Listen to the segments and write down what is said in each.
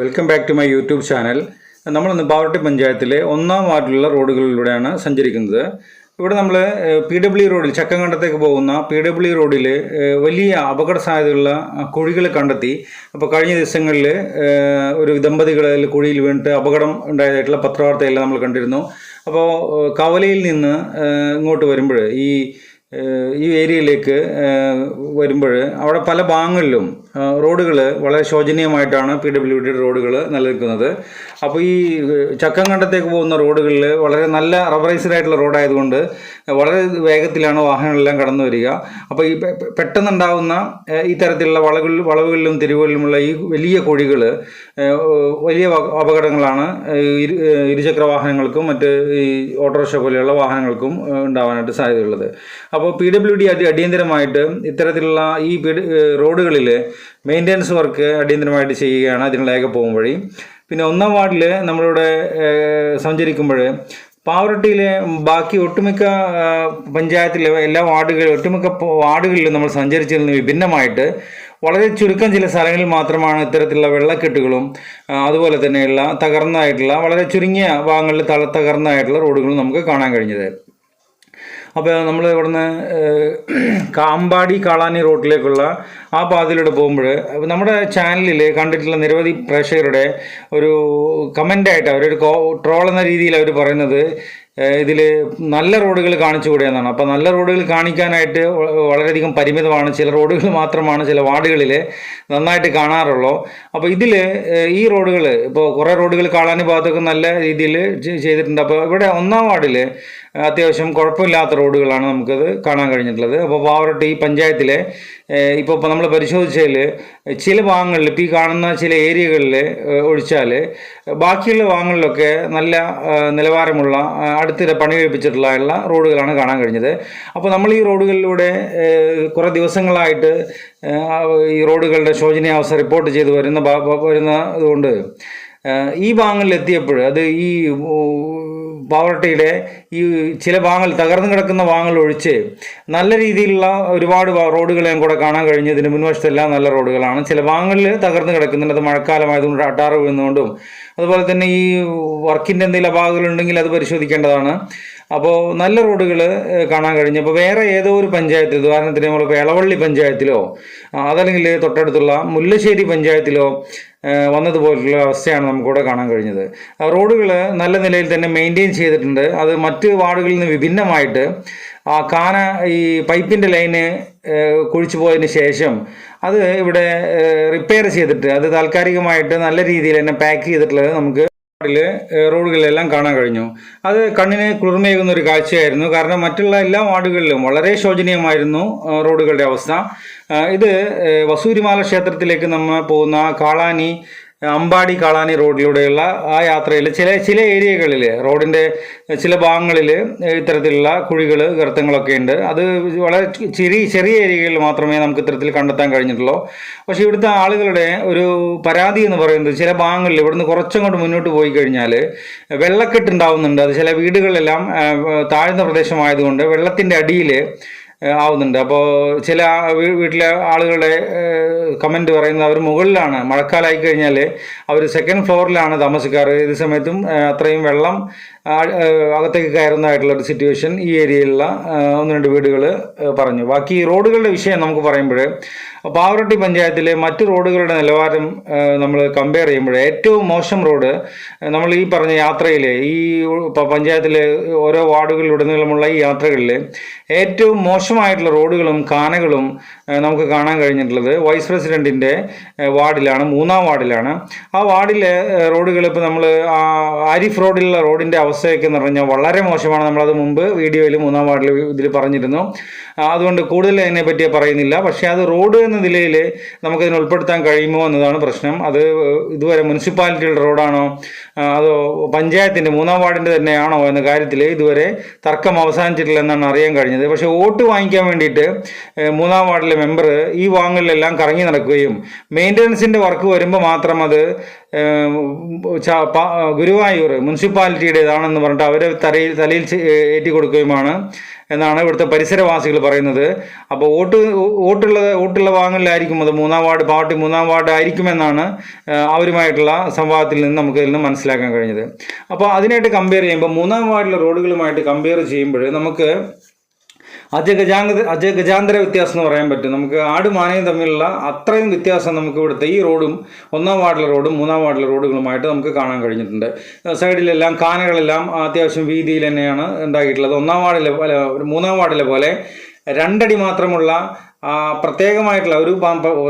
Welcome back to my YouTube channel നമ്മളിന്ന് പാവർട്ടി പഞ്ചായത്തിലെ ഒന്നാം വാർഡിലുള്ള റോഡുകളിലൂടെയാണ് സഞ്ചരിക്കുന്നത്. ഇവിടെ നമ്മൾ പി ഡബ്ല്യു റോഡിൽ ചക്കങ്കണ്ടത്തേക്ക് പോകുന്ന പി ഡബ്ല്യു റോഡിൽ വലിയ അപകട സാധ്യതയുള്ള കുഴികൾ കണ്ടെത്തി. അപ്പോൾ കഴിഞ്ഞ ദിവസങ്ങളിൽ ഒരു ദമ്പതികളിൽ കുഴിയിൽ വീണിട്ട് അപകടം ഉണ്ടായതായിട്ടുള്ള പത്രവാർത്തയെല്ലാം നമ്മൾ കണ്ടിരുന്നു. അപ്പോൾ കവലയിൽ നിന്ന് ഇങ്ങോട്ട് വരുമ്പോൾ ഈ ഈ ഏരിയയിലേക്ക് വരുമ്പോൾ അവിടെ പല ഭാഗങ്ങളിലും റോഡുകൾ വളരെ ശോചനീയമായിട്ടാണ് പി ഡബ്ല്യു ഡി റോഡുകൾ നിലനിൽക്കുന്നത്. അപ്പോൾ ഈ ചക്കങ്കണ്ടത്തേക്ക് പോകുന്ന റോഡുകളിൽ വളരെ നല്ല റബറൈസ്ഡ് ആയിട്ടുള്ള റോഡായതുകൊണ്ട് വളരെ വേഗത്തിലാണ് വാഹനങ്ങളെല്ലാം കടന്നു വരിക. അപ്പോൾ ഈ പെ- പെ- പെട്ടെന്നുണ്ടാകുന്ന ഇത്തരത്തിലുള്ള ഈ തരത്തിലുള്ള വളവുകളിലും തിരിവുകളിലുമുള്ള ഈ വലിയ കുഴികൾ വലിയ അപകടങ്ങളാണ് ഇരുചക്ര വാഹനങ്ങൾക്കും മറ്റ് ഈ ഓട്ടോറിക്ഷ പോലെയുള്ള വാഹനങ്ങൾക്കും ഉണ്ടാവാനായിട്ട് സാധ്യതയുള്ളത്. അപ്പോൾ പി ഡബ്ല്യു ഡി അടി അടിയന്തരമായിട്ട് ഇത്തരത്തിലുള്ള ഈ റോഡുകളിൽ മെയിന്റനൻസ് വർക്ക് അടിയന്തരമായിട്ട് ചെയ്യുകയാണ് അതിനുള്ള ഏക പോകും വഴി. പിന്നെ ഒന്നാം വാർഡിൽ നമ്മളിവിടെ സഞ്ചരിക്കുമ്പോൾ പാവറട്ടിയിലെ ബാക്കി ഒട്ടുമിക്ക പഞ്ചായത്തിലെ എല്ലാ വാർഡുകളിലും ഒട്ടുമിക്ക വാർഡുകളിലും നമ്മൾ സഞ്ചരിച്ചതിൽ നിന്ന് വിഭിന്നമായിട്ട് വളരെ ചുരുക്കം ചില സ്ഥലങ്ങളിൽ മാത്രമാണ് ഇത്തരത്തിലുള്ള വെള്ളക്കെട്ടുകളും അതുപോലെ തന്നെയുള്ള തകർന്നതായിട്ടുള്ള വളരെ ചുരുങ്ങിയ ഭാഗങ്ങളിൽ തള തകർന്നതായിട്ടുള്ള റോഡുകളും നമുക്ക് കാണാൻ കഴിഞ്ഞത്. അപ്പോൾ നമ്മൾ ഇവിടുന്ന് കാമ്പാടി കാളാനി റോഡിലേക്കുള്ള ആ പാതയിലൂടെ പോകുമ്പോൾ നമ്മുടെ ചാനലിൽ കണ്ടിട്ടുള്ള നിരവധി പ്രേക്ഷകരുടെ ഒരു കമന്റായിട്ട് അവരൊരു ട്രോൾ എന്ന രീതിയിൽ അവർ പറയുന്നത് ഇതിൽ നല്ല റോഡുകൾ കാണിച്ചു എന്നാണ്. അപ്പോൾ നല്ല റോഡുകൾ കാണിക്കാനായിട്ട് വളരെയധികം പരിമിതമാണ്. ചില റോഡുകൾ മാത്രമാണ് ചില വാർഡുകളിൽ നന്നായിട്ട് കാണാറുള്ളൂ. അപ്പോൾ ഇതിൽ ഈ റോഡുകൾ ഇപ്പോൾ കുറേ റോഡുകൾ കാളാനി ഭാഗത്തൊക്കെ നല്ല രീതിയിൽ ചെയ്തിട്ടുണ്ട്. അപ്പോൾ ഇവിടെ ഒന്നാം വാർഡിൽ അത്യാവശ്യം കുഴപ്പമില്ലാത്ത റോഡുകളാണ് നമുക്കത് കാണാൻ കഴിഞ്ഞിട്ടുള്ളത്. അപ്പോൾ പാവറട്ടി പഞ്ചായത്തിലെ ഇപ്പോൾ ഇപ്പോൾ നമ്മൾ പരിശോധിച്ചതിൽ ചില ഭാഗങ്ങളിൽ ഇപ്പോൾ ഈ കാണുന്ന ചില ഏരിയകളിൽ ഒഴിച്ചാൽ ബാക്കിയുള്ള ഭാഗങ്ങളിലൊക്കെ നല്ല നിലവാരമുള്ള അടുത്തിടെ പണി കഴിപ്പിച്ചിട്ടുള്ള റോഡുകളാണ് കാണാൻ കഴിഞ്ഞത്. അപ്പോൾ നമ്മൾ ഈ റോഡുകളിലൂടെ കുറേ ദിവസങ്ങളായിട്ട് ഈ റോഡുകളുടെ ശോചനീയാവസ്ഥ റിപ്പോർട്ട് ചെയ്ത് വരുന്ന വരുന്നതുകൊണ്ട് ഈ ഭാഗങ്ങളിൽ എത്തിയപ്പോൾ അത് ഈ ഊ, ഈ ചില ഭാഗങ്ങൾ തകർന്നു കിടക്കുന്ന ഭാഗങ്ങൾ ഒഴിച്ച് നല്ല രീതിയിലുള്ള ഒരുപാട് റോഡുകൾ കൂടെ കാണാൻ കഴിഞ്ഞു. ഇതിന് മുൻവശത്തെല്ലാം നല്ല റോഡുകളാണ്. ചില ഭാഗങ്ങളിൽ തകർന്നു കിടക്കുന്നുണ്ട്. അത് മഴക്കാലമായതുകൊണ്ട് അട്ടാറ് വീഴുന്നതുകൊണ്ടും അതുപോലെ തന്നെ ഈ വർക്കിന്റെ എന്തെങ്കിലും അഭാഗങ്ങളുണ്ടെങ്കിൽ അത് പരിശോധിക്കേണ്ടതാണ്. അപ്പോൾ നല്ല റോഡുകൾ കാണാൻ കഴിഞ്ഞു. അപ്പോൾ വേറെ ഏതോ ഒരു പഞ്ചായത്തിൽ ഉദാഹരണത്തിന് നമ്മളിപ്പോൾ എളവള്ളി പഞ്ചായത്തിലോ അതല്ലെങ്കിൽ തൊട്ടടുത്തുള്ള മുല്ലശ്ശേരി പഞ്ചായത്തിലോ വന്നതുപോലുള്ള അവസ്ഥയാണ് നമുക്കിവിടെ കാണാൻ കഴിഞ്ഞത്. റോഡുകൾ നല്ല നിലയിൽ തന്നെ മെയിന്റെയിൻ ചെയ്തിട്ടുണ്ട്. അത് മറ്റ് വാർഡുകളിൽ നിന്ന് വിഭിന്നമായിട്ട് ആ കാന ഈ പൈപ്പിന്റെ ലൈന് കുഴിച്ചു പോയതിന് ശേഷം അത് ഇവിടെ റിപ്പയർ ചെയ്തിട്ട് അത് താൽക്കാലികമായിട്ട് നല്ല രീതിയിൽ തന്നെ പാക്ക് ചെയ്തിട്ടുള്ളത് നമുക്ക് വാർഡിൽ റോഡുകളിലെല്ലാം കാണാൻ കഴിഞ്ഞു. അത് കണ്ണിന് കുളിർമയേകുന്ന ഒരു കാഴ്ചയായിരുന്നു. കാരണം മറ്റുള്ള എല്ലാ വാർഡുകളിലും വളരെ ശോചനീയമായിരുന്നു റോഡുകളുടെ അവസ്ഥ. ഇത് വസൂരിമാല ക്ഷേത്രത്തിലേക്ക് നമ്മൾ പോകുന്ന കാളാനി അമ്പാടി കാളാനി റോഡിലൂടെയുള്ള ആ യാത്രയിൽ ചില ചില ഏരിയകളിൽ റോഡിന്റെ ചില ഭാഗങ്ങളിൽ ഇത്തരത്തിലുള്ള കുഴികൾ ഗർത്തങ്ങളൊക്കെ ഉണ്ട്. അത് വളരെ ചെറിയ ചെറിയ ഏരിയകളിൽ മാത്രമേ നമുക്ക് ഇത്തരത്തിൽ കണ്ടെത്താൻ കഴിഞ്ഞിട്ടുള്ളൂ. പക്ഷേ ഇവിടുത്തെ ആളുകളുടെ ഒരു പരാതി എന്ന് പറയുന്നത് ചില ഭാഗങ്ങളിൽ ഇവിടുന്ന് കുറച്ചങ്ങോട്ട് മുന്നോട്ട് പോയി കഴിഞ്ഞാൽ വെള്ളക്കെട്ടുണ്ടാവുന്നുണ്ട് അത് ചില വീടുകളിലെല്ലാം താഴ്ന്ന പ്രദേശമായതുകൊണ്ട് വെള്ളത്തിന്റെ അടിയിൽ ആവുന്നുണ്ട്. അപ്പോൾ ചില വീട്ടിലെ ആളുകളുടെ കമന്റ് പറയുന്നത് അവർ മുകളിലാണ്. മഴക്കാലമായി കഴിഞ്ഞാൽ അവർ സെക്കൻഡ് ഫ്ലോറിലാണ് താമസിക്കാറ്. ഏത് സമയത്തും അത്രയും വെള്ളം അകത്തേക്ക് കയറുന്നതായിട്ടുള്ള ഒരു സിറ്റുവേഷൻ ഈ ഏരിയയിലുള്ള ഒന്ന് രണ്ട് വീടുകൾ പറഞ്ഞു. ബാക്കി റോഡുകളുടെ വിഷയം നമുക്ക് പറയുമ്പോൾ പാവറട്ടി പഞ്ചായത്തിലെ മറ്റ് റോഡുകളുടെ നിലവാരം നമ്മൾ കമ്പയർ ചെയ്യുമ്പോൾ ഏറ്റവും മോശം റോഡ് നമ്മൾ ഈ പറഞ്ഞ യാത്രയിൽ ഈ പഞ്ചായത്തിലെ ഓരോ വാർഡുകളിലുടനീളമുള്ള ഈ യാത്രകളിൽ ഏറ്റവും മോശമായിട്ടുള്ള റോഡുകളും കാനകളും നമുക്ക് കാണാൻ കഴിഞ്ഞിട്ടുള്ളത് വൈസ് പ്രസിഡന്റിന്റെ ഏഹ് വാർഡിലാണ് മൂന്നാം വാർഡിലാണ്. ആ വാർഡിലെ റോഡുകൾ ഇപ്പോൾ നമ്മൾ ആരിഫ് റോഡിലുള്ള റോഡിന്റെ അവസ്ഥയൊക്കെ എന്ന് പറഞ്ഞാൽ വളരെ മോശമാണ്. നമ്മളത് മുമ്പ് വീഡിയോയിൽ മൂന്നാം വാർഡിൽ ഇതിൽ പറഞ്ഞിരുന്നു. അതുകൊണ്ട് കൂടുതൽ അതിനെ പറ്റി പറയുന്നില്ല. പക്ഷേ അത് റോഡ് എന്ന നിലയിൽ നമുക്കതിന് ഉൾപ്പെടുത്താൻ കഴിയുമോ എന്നതാണ് പ്രശ്നം. അത് ഇതുവരെ മുനിസിപ്പാലിറ്റിയുടെ റോഡാണോ അതോ പഞ്ചായത്തിന്റെ മൂന്നാം വാർഡിന്റെ തന്നെയാണോ എന്ന കാര്യത്തിൽ ഇതുവരെ തർക്കം അവസാനിച്ചിട്ടില്ല എന്നാണ് അറിയാൻ കഴിഞ്ഞത്. പക്ഷേ വോട്ട് വാങ്ങിക്കാൻ വേണ്ടിയിട്ട് മൂന്നാം വാർഡിലെ മെമ്പർ ഈ വാങ്ങലിലെല്ലാം കറങ്ങി നടക്കുകയും മെയിന്റനൻസിന്റെ വർക്ക് വരുമ്പോൾ മാത്രം അത് ഗുരുവായൂർ മുനിസിപ്പാലിറ്റിയുടേതാണെന്ന് പറഞ്ഞിട്ട് അവരെ തലയിൽ തലയിൽ ഏറ്റി കൊടുക്കുകയുമാണ് എന്നാണ് ഇവിടുത്തെ പരിസരവാസികൾ പറയുന്നത്. അപ്പോൾ വോട്ട് വോട്ടുള്ള വോട്ടുള്ള ഭാഗങ്ങളിലായിരിക്കും അത് മൂന്നാം വാർഡ് പാർട്ടി മൂന്നാം വാർഡ് ആയിരിക്കുമെന്നാണ് അവരുമായിട്ടുള്ള സംവാദത്തിൽ നിന്ന് നമുക്ക് ഇതിൽ നിന്ന് മനസ്സിലാക്കാൻ കഴിഞ്ഞത്. അപ്പോൾ അതിനായിട്ട് കമ്പയർ ചെയ്യുമ്പോൾ മൂന്നാം വാർഡിലെ റോഡുകളുമായിട്ട് കമ്പയർ ചെയ്യുമ്പോൾ നമുക്ക് അജഗജാന്ത അജഗജാന്തര വ്യത്യാസം എന്ന് പറയാൻ പറ്റും. നമുക്ക് ആടും ആനയും തമ്മിലുള്ള അത്രയും വ്യത്യാസം നമുക്ക് ഇവിടുത്തെ ഈ റോഡും ഒന്നാം വാർഡിലെ റോഡും മൂന്നാം വാർഡിലെ റോഡുകളുമായിട്ട് നമുക്ക് കാണാൻ കഴിഞ്ഞിട്ടുണ്ട്. സൈഡിലെല്ലാം കാനകളെല്ലാം അത്യാവശ്യം വീതിയിൽ തന്നെയാണ് ഉണ്ടാക്കിയിട്ടുള്ളത്. ഒന്നാം വാർഡിലെ മൂന്നാം വാർഡിലെ പോലെ രണ്ടടി മാത്രമുള്ള പ്രത്യേകമായിട്ടുള്ള ഒരു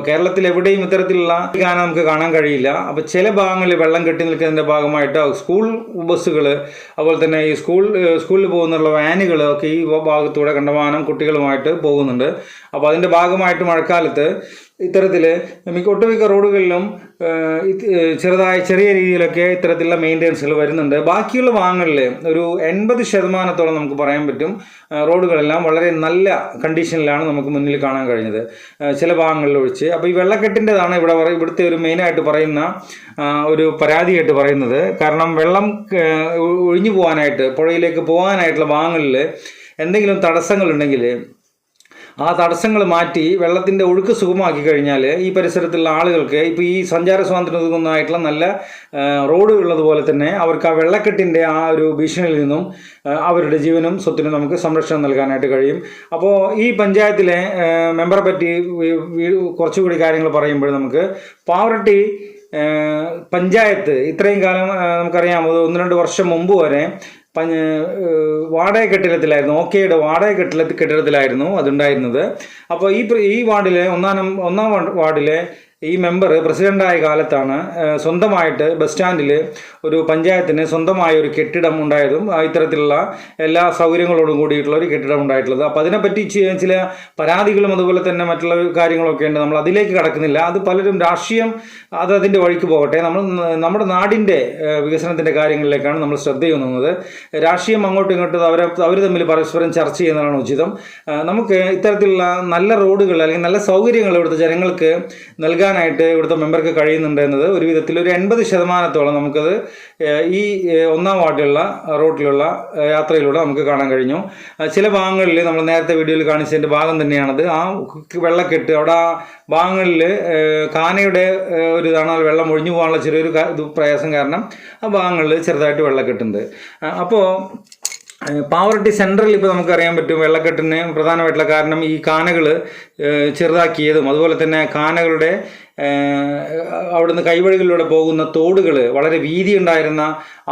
കേരളത്തിൽ എവിടെയും ഇത്തരത്തിലുള്ള ഗാനം നമുക്ക് കാണാൻ കഴിയില്ല. അപ്പോൾ ചില ഭാഗങ്ങളിൽ വെള്ളം കെട്ടി നിൽക്കുന്നതിന്റെ ഭാഗമായിട്ട് സ്കൂൾ ബസ്സുകൾ അതുപോലെ തന്നെ ഈ സ്കൂൾ സ്കൂളിൽ പോകുന്നുള്ള വാനുകൾ ഒക്കെ ഈ ഭാഗത്തൂടെ കണ്ടമാനം കുട്ടികളുമായിട്ട് പോകുന്നുണ്ട്. അപ്പോൾ അതിന്റെ ഭാഗമായിട്ട് മഴക്കാലത്ത് ഇത്തരത്തിൽ മിക്ക ഒട്ടുമിക്ക റോഡുകളിലും ചെറുതായ ചെറിയ രീതിയിലൊക്കെ ഇത്തരത്തിലുള്ള മെയിന്റെനൻസുകൾ വരുന്നുണ്ട്. ബാക്കിയുള്ള ഭാഗങ്ങളിൽ ഒരു എൺപത് ശതമാനത്തോളം നമുക്ക് പറയാൻ പറ്റും റോഡുകളെല്ലാം വളരെ നല്ല കണ്ടീഷനിലാണ് നമുക്ക് മുന്നിൽ കാണാൻ കഴിഞ്ഞത്. ചില ഭാഗങ്ങളിൽ ഒഴിച്ച്. അപ്പോൾ ഈ വെള്ളക്കെട്ടിന്റെതാണ് ഇവിടെ ഇവിടുത്തെ ഒരു മെയിനായിട്ട് പറയുന്ന ഒരു പരാതിയായിട്ട് പറയുന്നത്. കാരണം വെള്ളം ഒഴിഞ്ഞു പോകാനായിട്ട് പുഴയിലേക്ക് പോകാനായിട്ടുള്ള ഭാഗങ്ങളിൽ എന്തെങ്കിലും തടസ്സങ്ങളുണ്ടെങ്കിൽ ആ തടസ്സങ്ങൾ മാറ്റി വെള്ളത്തിന്റെ ഒഴുക്ക് സുഗമമാക്കി കഴിഞ്ഞാൽ ഈ പരിസരത്തുള്ള ആളുകൾക്ക് ഇപ്പോൾ ഈ സഞ്ചാര സ്വാതന്ത്ര്യം ഒതുങ്ങുന്നതായിട്ടുള്ള നല്ല റോഡ് ഉള്ളതുപോലെ തന്നെ അവർക്ക് ആ വെള്ളക്കെട്ടിന്റെ ആ ഒരു ഭീഷണിയിൽ നിന്നും അവരുടെ ജീവനും സ്വത്തിനും നമുക്ക് സംരക്ഷണം നൽകാനായിട്ട് കഴിയും. അപ്പോൾ ഈ പഞ്ചായത്തിലെ മെമ്പറെ പറ്റി കുറച്ചുകൂടി കാര്യങ്ങൾ പറയുമ്പോൾ നമുക്ക് പാവറട്ടി പഞ്ചായത്ത് ഇത്രയും കാലം നമുക്കറിയാം ഒന്ന് രണ്ട് വർഷം മുമ്പ് വരെ വാടക കെട്ടിടത്തിലായിരുന്നു ഓക്കെയുടെ വാടക കെട്ടിട കെട്ടിടത്തിലായിരുന്നു അതുണ്ടായിരുന്നത്. അപ്പോൾ ഈ ഈ വാർഡിലെ ഒന്നാം ഒന്നാം വാർഡിലെ ഈ മെമ്പർ പ്രസിഡന്റായ കാലത്താണ് സ്വന്തമായിട്ട് ബസ് സ്റ്റാൻഡിൽ ഒരു പഞ്ചായത്തിന് സ്വന്തമായ ഒരു കെട്ടിടം ഉണ്ടായതും ഇത്തരത്തിലുള്ള എല്ലാ സൗകര്യങ്ങളോടും കൂടിയിട്ടുള്ള ഒരു കെട്ടിടം ഉണ്ടായിട്ടുള്ളത്. അപ്പോൾ അതിനെപ്പറ്റി ചില പരാതികളും അതുപോലെ തന്നെ മറ്റുള്ള കാര്യങ്ങളൊക്കെ ഉണ്ട്. നമ്മൾ അതിലേക്ക് കടക്കുന്നില്ല. അത് പലരും രാഷ്ട്രീയം അത് അതിന്റെ വഴിക്ക് പോകട്ടെ. നമ്മൾ നമ്മുടെ നാടിന്റെ വികസനത്തിന്റെ കാര്യങ്ങളിലേക്കാണ് നമ്മൾ ശ്രദ്ധ ചെയ്യുന്നത് രാഷ്ട്രീയം അങ്ങോട്ടും ഇങ്ങോട്ടും അവരെ അവർ തമ്മിൽ പരസ്പരം ചർച്ച ചെയ്യുന്നതാണ് ഉചിതം. നമുക്ക് ഇത്തരത്തിലുള്ള നല്ല റോഡുകൾ അല്ലെങ്കിൽ നല്ല സൗകര്യങ്ങൾ ഇവിടുത്തെ ജനങ്ങൾക്ക് നൽകാനായിട്ട് ഇവിടുത്തെ മെമ്പർക്ക് കഴിയുന്നുണ്ട് എന്നത് ഒരു വിധത്തിൽ ഒരു എൺപത് ശതമാനത്തോളം നമുക്കത് ഈ ഒന്നാം വാർഡിലുള്ള റോട്ടിലുള്ള യാത്രയിലൂടെ നമുക്ക് കാണാൻ കഴിഞ്ഞു. ചില ഭാഗങ്ങളിൽ നമ്മൾ നേരത്തെ വീഡിയോയിൽ കാണിച്ചതിന്റെ ഭാഗം തന്നെയാണത്. ആ വെള്ളക്കെട്ട് അവിടെ ആ ഭാഗങ്ങളിൽ കാനയുടെ ഒരു ഇതാണ് വെള്ളം ഒഴിഞ്ഞു പോകാനുള്ള ചെറിയൊരു പ്രയാസം കാരണം ആ ഭാഗങ്ങളിൽ ചെറുതായിട്ട് വെള്ളക്കെട്ടുണ്ട്. അപ്പോൾ പാവർട്ടി സെൻട്രൽ ഇപ്പോൾ നമുക്കറിയാൻ പറ്റും വെള്ളക്കെട്ടിന് പ്രധാനമായിട്ടുള്ള കാരണം ഈ കാനകൾ ചെറുതാക്കിയതും അതുപോലെ തന്നെ കാനകളുടെ അവിടുന്ന് കൈവഴികളിലൂടെ പോകുന്ന തോടുകൾ വളരെ വീതി ഉണ്ടായിരുന്ന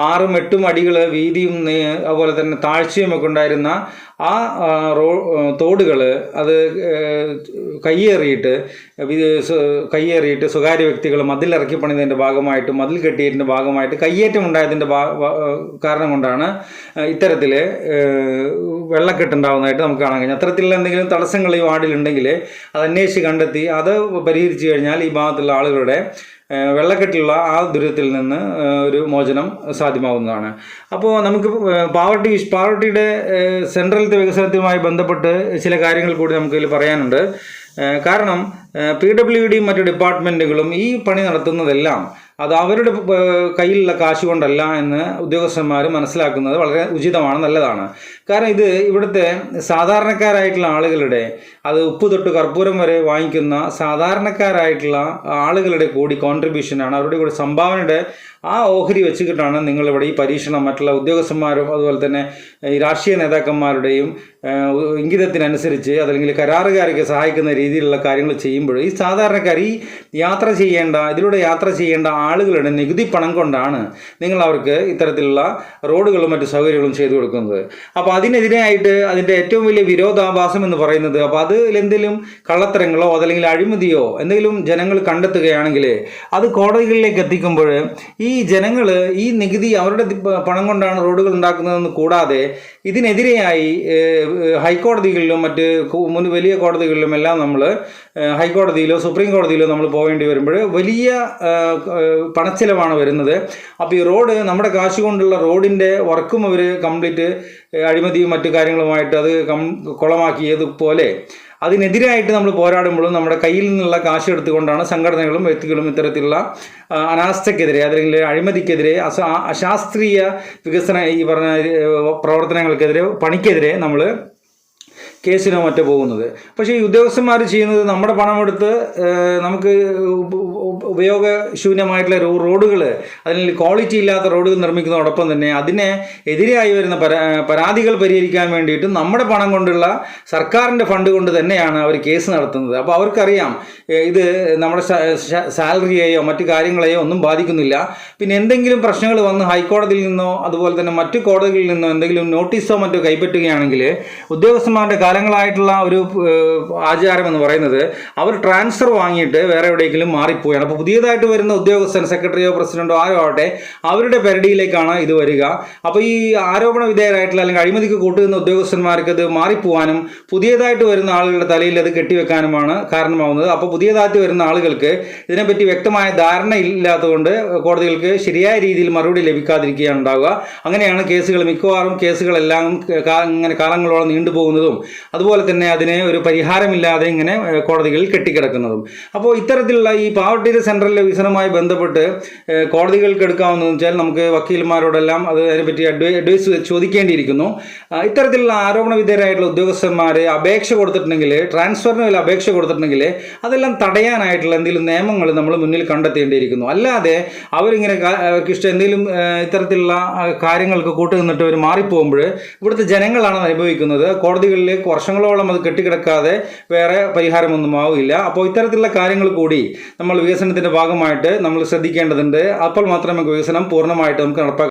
ആറും എട്ടും അടികൾ വീതിയും അതുപോലെ തന്നെ താഴ്ചയും ഒക്കെ ഉണ്ടായിരുന്ന ആ റോ തോടുകൾ അത് കയ്യേറിയിട്ട് കയ്യേറിയിട്ട് സ്വകാര്യ വ്യക്തികൾ മതിലിറക്കി പണിതിന്റെ ഭാഗമായിട്ട് മതിൽ കെട്ടിയതിന്റെ ഭാഗമായിട്ട് കയ്യേറ്റം ഉണ്ടായതിന്റെ കാരണം കൊണ്ടാണ് ഇത്തരത്തിൽ വെള്ളക്കെട്ടുണ്ടാവുന്നതായിട്ട് നമുക്ക് കാണാൻ കഴിഞ്ഞു അത്തരത്തിലുള്ള എന്തെങ്കിലും തടസ്സങ്ങൾ ഈ വാർഡിലുണ്ടെങ്കിൽ അത് അന്വേഷിച്ച് കണ്ടെത്തി അത് പരിഹരിച്ചു കഴിഞ്ഞാൽ ഈ ഭാഗത്തുള്ള ആളുകളുടെ വെള്ളക്കെട്ടിലുള്ള ആ ദുരിതത്തിൽ നിന്ന് ഒരു മോചനം സാധ്യമാവുന്നതാണ്. അപ്പോൾ നമുക്ക് പാവർട്ടി പാവർട്ടിയുടെ സെൻട്രൽ വികസനത്തുമായി ബന്ധപ്പെട്ട് ചില കാര്യങ്ങൾ കൂടി നമുക്ക് ഇതിൽ പറയാനുണ്ട്. കാരണം പി ഡബ്ല്യു ഡിയും മറ്റു ഡിപ്പാർട്ട്മെന്റുകളും ഈ പണി നടത്തുന്നതെല്ലാം അത് അവരുടെ കയ്യിലുള്ള കാശ് കൊണ്ടല്ല എന്ന് ഉദ്യോഗസ്ഥന്മാർ മനസ്സിലാക്കുന്നത് വളരെ ഉചിതമാണ് നല്ലതാണ്. കാരണം ഇത് ഇവിടുത്തെ സാധാരണക്കാരായിട്ടുള്ള ആളുകളുടെ അത് ഉപ്പ് തൊട്ട് കർപ്പൂരം വരെ വാങ്ങിക്കുന്ന സാധാരണക്കാരായിട്ടുള്ള ആളുകളുടെ കൂടി കോൺട്രിബ്യൂഷനാണ് അവരുടെ കൂടി സംഭാവനയുടെ ആ ഓഹരി വെച്ചിട്ടാണ് നിങ്ങളിവിടെ ഈ പരീക്ഷണം മറ്റുള്ള ഉദ്യോഗസ്ഥന്മാരും അതുപോലെ തന്നെ ഈ രാഷ്ട്രീയ നേതാക്കന്മാരുടെയും ഇംഗിതത്തിനനുസരിച്ച് അതല്ലെങ്കിൽ കരാറുകാരൊക്കെ സഹായിക്കുന്ന രീതിയിലുള്ള കാര്യങ്ങൾ ചെയ്യുമ്പോൾ ഈ സാധാരണക്കാർ ഈ യാത്ര ചെയ്യേണ്ട ഇതിലൂടെ യാത്ര ചെയ്യേണ്ട ആളുകളുടെ നികുതി പണം കൊണ്ടാണ് നിങ്ങൾ അവർക്ക് ഇത്തരത്തിലുള്ള റോഡുകളും മറ്റു സൗകര്യങ്ങളും ചെയ്തു കൊടുക്കുന്നത്. അപ്പോൾ അതിനെതിരായിട്ട് അതിന്റെ ഏറ്റവും വലിയ വിരോധാഭാസം എന്ന് പറയുന്നത് അപ്പോൾ അതിൽ എന്തെങ്കിലും കള്ളത്തരങ്ങളോ അതല്ലെങ്കിൽ അഴിമതിയോ എന്തെങ്കിലും ജനങ്ങൾ കണ്ടെത്തുകയാണെങ്കിൽ അത് കോടതികളിലേക്ക് എത്തിക്കുമ്പോൾ ഈ ജനങ്ങൾ ഈ നികുതി അവരുടെ പണം കൊണ്ടാണ് റോഡുകൾ ഉണ്ടാക്കുന്നതെന്ന് കൂടാതെ ഇതിനെതിരെയായി ഹൈക്കോടതികളിലും മറ്റ് മുൻ വലിയ കോടതികളിലും എല്ലാം നമ്മൾ ഹൈക്കോടതിയിലോ സുപ്രീം കോടതിയിലോ നമ്മൾ പോകേണ്ടി വരുമ്പോൾ വലിയ പണച്ചിലവാണ് വരുന്നത്. അപ്പോൾ ഈ റോഡ് നമ്മുടെ കാശ് കൊണ്ടുള്ള റോഡിന്റെ വർക്കും അവർ കംപ്ലീറ്റ് അഴിമതിയും മറ്റു കാര്യങ്ങളുമായിട്ട് അത് കം കുളമാക്കിയതുപോലെ അതിനെതിരായിട്ട് നമ്മൾ പോരാടുമ്പോഴും നമ്മുടെ കയ്യിൽ നിന്നുള്ള കാശ് എടുത്തുകൊണ്ടാണ് സംഘടനകളും വ്യക്തികളും ഇത്തരത്തിലുള്ള അനാസ്ഥക്കെതിരെ അല്ലെങ്കിൽ അഴിമതിക്കെതിരെ അശാസ്ത്രീയ വികസന ഈ പറഞ്ഞ പ്രവർത്തനങ്ങൾക്കെതിരെ പണിക്കെതിരെ നമ്മൾ കേസിനോ മറ്റോ പോകുന്നത്. പക്ഷേ ഈ ഉദ്യോഗസ്ഥന്മാർ ചെയ്യുന്നത് നമ്മുടെ പണമെടുത്ത് നമുക്ക് ഉപ- ഉപ- ഉപയോഗശൂന്യമായിട്ടുള്ള റോഡുകൾ അതിൽ ക്വാളിറ്റി ഇല്ലാത്ത റോഡുകൾ നിർമ്മിക്കുന്നതോടൊപ്പം തന്നെ അതിനെ എതിരായി വരുന്ന പരാതികൾ പരിഹരിക്കാൻ വേണ്ടിയിട്ട് നമ്മുടെ പണം കൊണ്ടുള്ള സർക്കാരിന്റെ ഫണ്ട് കൊണ്ട് തന്നെയാണ് അവർ കേസ് നടത്തുന്നത്. അപ്പോൾ അവർക്കറിയാം ഇത് നമ്മുടെ സാലറിയെയോ മറ്റു കാര്യങ്ങളെയോ ഒന്നും ബാധിക്കുന്നില്ല. പിന്നെ എന്തെങ്കിലും പ്രശ്നങ്ങൾ വന്ന് ഹൈക്കോടതിയിൽ നിന്നോ അതുപോലെ തന്നെ മറ്റു കോടതികളിൽ നിന്നോ എന്തെങ്കിലും നോട്ടീസോ മറ്റോ കൈപ്പറ്റുകയാണെങ്കിൽ ഉദ്യോഗസ്ഥന്മാരുടെ കാലങ്ങളായിട്ടുള്ള ഒരു ആചാരം എന്ന് പറയുന്നത് അവർ ട്രാൻസ്ഫർ വാങ്ങിയിട്ട് വേറെ എവിടെയെങ്കിലും മാറിപ്പോയാണ്. അപ്പോൾ പുതിയതായിട്ട് വരുന്ന ഉദ്യോഗസ്ഥൻ സെക്രട്ടറിയോ പ്രസിഡന്റോ ആരോ ആവട്ടെ അവരുടെ പരിധിയിലേക്കാണ് ഇത് വരിക. അപ്പോൾ ഈ ആരോപണ വിധേയരായിട്ടുള്ള അല്ലെങ്കിൽ അഴിമതിക്ക് കൂട്ടുന്ന ഉദ്യോഗസ്ഥന്മാർക്ക് അത് മാറിപ്പോവാനും പുതിയതായിട്ട് വരുന്ന ആളുകളുടെ തലയിൽ അത് കെട്ടിവെക്കാനുമാണ് കാരണമാവുന്നത്. അപ്പോൾ പുതിയതായിട്ട് വരുന്ന ആളുകൾക്ക് ഇതിനെപ്പറ്റി വ്യക്തമായ ധാരണ ഇല്ലാത്തതുകൊണ്ട് കോടതികൾക്ക് ശരിയായ രീതിയിൽ മറുപടി ലഭിക്കാതിരിക്കുകയാണ് ഉണ്ടാവുക. അങ്ങനെയാണ് കേസുകൾ മിക്കവാറും കേസുകളെല്ലാം ഇങ്ങനെ കാലങ്ങളോളം നീണ്ടുപോകുന്നതും അതുപോലെ തന്നെ അതിന് ഒരു പരിഹാരമില്ലാതെ ഇങ്ങനെ കോടതികളിൽ കെട്ടിക്കിടക്കുന്നതും. അപ്പോൾ ഇത്തരത്തിലുള്ള ഈ പാവർട്ടിയുടെ സെൻട്രലിലെ വികസനവുമായി ബന്ധപ്പെട്ട് കോടതികൾക്ക് എടുക്കാവുന്നതെന്ന് വെച്ചാൽ നമുക്ക് വക്കീൽമാരോടെല്ലാം അത് അതിനെപ്പറ്റി അഡ്വൈ അഡ്വൈസ് ചോദിക്കേണ്ടിയിരിക്കുന്നു. ഇത്തരത്തിലുള്ള ആരോപണ വിധേയരായിട്ടുള്ള ഉദ്യോഗസ്ഥന്മാർ അപേക്ഷ കൊടുത്തിട്ടുണ്ടെങ്കിൽ ട്രാൻസ്ഫറിന് വല്ല അപേക്ഷ കൊടുത്തിട്ടുണ്ടെങ്കിൽ അതെല്ലാം തടയാനായിട്ടുള്ള എന്തെങ്കിലും നിയമങ്ങൾ നമ്മൾ മുന്നിൽ കണ്ടെത്തേണ്ടിയിരിക്കുന്നു. അല്ലാതെ അവരിങ്ങനെ അവർക്കിഷ്ടം എന്തെങ്കിലും ഇത്തരത്തിലുള്ള കാര്യങ്ങൾക്ക് കൂട്ടുനിന്നിട്ട് അവർ മാറിപ്പോകുമ്പോൾ ഇവിടുത്തെ ജനങ്ങളാണ് അനുഭവിക്കുന്നത്. കോടതികളിൽ വർഷങ്ങളോളം അത് കെട്ടിക്കിടക്കാതെ വേറെ പരിഹാരമൊന്നും ആവില്ല അപ്പോൾ ഇത്തരത്തിലുള്ള കാര്യങ്ങൾ കൂടി നമ്മൾ വികസനത്തിന്റെ ഭാഗമായിട്ട് നമ്മൾ ശ്രദ്ധിക്കേണ്ടതുണ്ട്. അപ്പോൾ മാത്രമേ നമുക്ക് വികസനം പൂർണമായിട്ട് നമുക്ക് നടപ്പാക്കാൻ